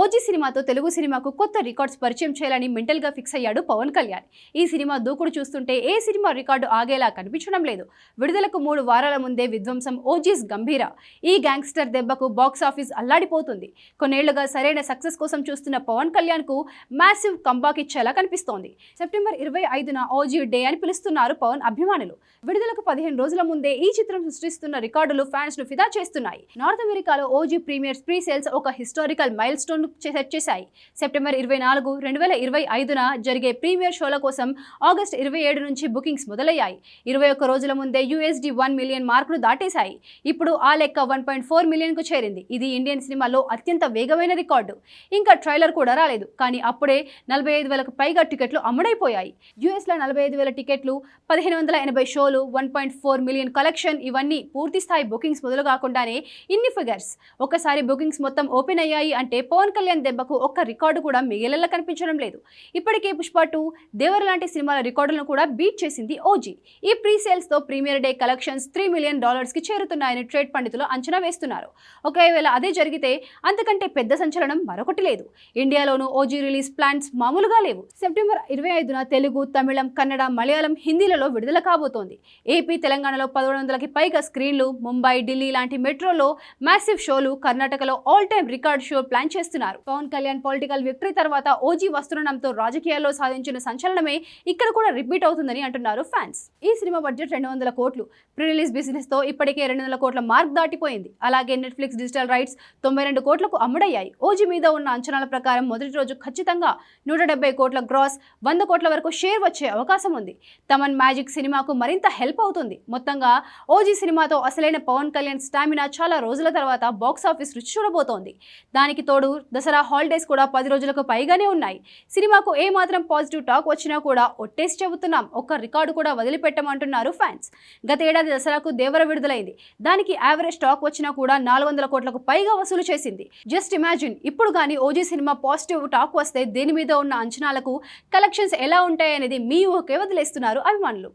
OG సినిమాతో తెలుగు సినిమాకు కొత్త రికార్డ్స్ పరిచయం చేయాలని మెంటల్గా ఫిక్స్ అయ్యాడు పవన్ కళ్యాణ్. ఈ సినిమా దూకుడు చూస్తుంటే ఏ సినిమా రికార్డు ఆగేలా కనిపించడం లేదు. విడుదలకు మూడు వారాల ముందే విధ్వంసం ఓజీస్ గంభీర. ఈ గ్యాంగ్స్టర్ దెబ్బకు బాక్స్ ఆఫీస్ అల్లాడిపోతుంది. కొన్నేళ్ళుగా సరైన సక్సెస్ కోసం చూస్తున్న పవన్ కళ్యాణ్కు మ్యాసివ్ కంబాక్ ఇచ్చేలా కనిపిస్తోంది. సెప్టెంబర్ ఇరవై ఐదున ఓజీ డే అని పిలుస్తున్నారు పవన్ అభిమానులు. విడుదలకు పదిహేను రోజుల ముందే ఈ చిత్రం సృష్టిస్తున్న రికార్డులు ఫ్యాన్స్ను ఫిదా చేస్తున్నాయి. నార్త్ అమెరికాలో ఓజీ ప్రీమియర్స్ ప్రీ సేల్స్ ఒక హిస్టారికల్ మైల్ స్టోన్ సెట్ చేశాయి. సెప్టెంబర్ ఇరవై నాలుగు రెండు వేల ఇరవై ఐదున జరిగే ప్రీమియర్ షోల కోసం ఆగస్ట్ ఇరవై ఏడు నుంచి బుకింగ్స్ మొదలయ్యాయి. ఇరవై ఒక్క రోజుల ముందే యూఎస్డి వన్ మిలియన్ మార్కును దాటేశాయి. ఇప్పుడు ఆ లెక్క వన్ పాయింట్ ఫోర్ మిలియన్కు చేరింది. ఇది ఇండియన్ సినిమాలో అత్యంత వేగమైన రికార్డు. ఇంకా ట్రైలర్ కూడా రాలేదు. కానీ అప్పుడే నలభై ఐదు వేలకు పైగా టికెట్లు అమ్ముడైపోయాయి. యూఎస్లో నలభై ఐదు వేల టికెట్లు పదిహేను వందల ఎనభై షోలు one point four million collection ఇవన్నీ పూర్తి స్థాయి బుకింగ్స్ మొదలు కాకుండానే ఇన్ని ఫిగర్స్. ఒకసారి బుకింగ్స్ మొత్తం ఓపెన్ అయ్యాయి అంటే పవన్ కళ్యాణ్ దెబ్బకు ఒక్క రికార్డు కూడా మిగిలేలా కనిపించడం లేదు. ఇప్పటికే పుష్ప టూ దేవర్ లాంటి సినిమాల రికార్డులను కూడా బీట్ చేసింది ఓజీ. ఈ pre సేల్స్తో premier day collections three million డాలర్స్కి చేరుతున్నాయని ట్రేడ్ పండితులు అంచనా వేస్తున్నారు. ఒకవేళ అదే జరిగితే అంతకంటే పెద్ద సంచలనం మరొకటి లేదు. ఇండియాలోనూ ఓజీ రిలీజ్ ప్లాన్స్ మామూలుగా లేవు. సెప్టెంబర్ ఇరవై ఐదున తెలుగు తమిళం కన్నడ మలయాళం హిందీలలో విడుదల కాబోతోంది. ఏపీ తెలంగాణలో పదకొండు వందలకి పైగా స్క్రీన్లు ముంబై ఢిల్లీ లాంటి మెట్రోలో మ్యాసివ్ షోలు కర్ణాటకలో all time record show plan చేస్తున్నారు. పవన్ కళ్యాణ్ పొలిటికల్ విక్టరీ తర్వాత ఓజీ వస్తుండడంతో రాజకీయాల్లో సాధించిన సంచలనమే ఇక్కడ కూడా రిపీట్ అవుతుందని అంటున్నారు ఫ్యాన్స్ ఈ సినిమా బడ్జెట్ రెండు వందల కోట్లు. ప్రీ రిలీజ్ బిజినెస్తో ఇప్పటికే రెండు వందల కోట్ల మార్క్ దాటిపోయింది. అలాగే నెట్ఫ్లిక్స్ డిజిటల్ రైట్స్ తొంభై రెండు కోట్లకు అమ్ముడయ్యాయి. ఓజీ మీద ఉన్న అంచనాల ప్రకారం మొదటి రోజు ఖచ్చితంగా నూట డెబ్బై కోట్ల గ్రాస్ వంద కోట్ల వరకు షేర్ వచ్చే అవకాశం ఉంది. తమన్ మ్యాజిక్ సినిమాకు మరింత హెల్ప్ అవుతుంది. మొత్తంగా ఓజీ సినిమాతో అసలైన పవన్ కళ్యాణ్ స్టామినా చాలా రోజుల తర్వాత బాక్స్ ఆఫీస్ రుచి చూడబోతోంది. దానికి తోడు దసరా హాలిడేస్ కూడా పది రోజులకు పైగానే ఉన్నాయి. సినిమాకు ఏ మాత్రం పాజిటివ్ టాక్ వచ్చినా కూడా ఒట్టేసి చెబుతున్నాం. ఒక్క రికార్డు కూడా వదిలిపెట్టమంటున్నారు ఫ్యాన్స్. గత ఏడాది దసరాకు దేవర విడుదలైంది. దానికి యావరేజ్ టాక్ వచ్చినా కూడా నాలుగు వందల కోట్లకు పైగా వసూలు చేసింది. జస్ట్ ఇమాజిన్ ఇప్పుడు కానీ ఓజీ సినిమా పాజిటివ్ టాక్ వస్తే దేని మీద ఉన్న అంచనాలకు కలెక్షన్స్ ఎలా ఉంటాయనేది మీ ఊహకే వదిలేస్తున్నారు అభిమానులు.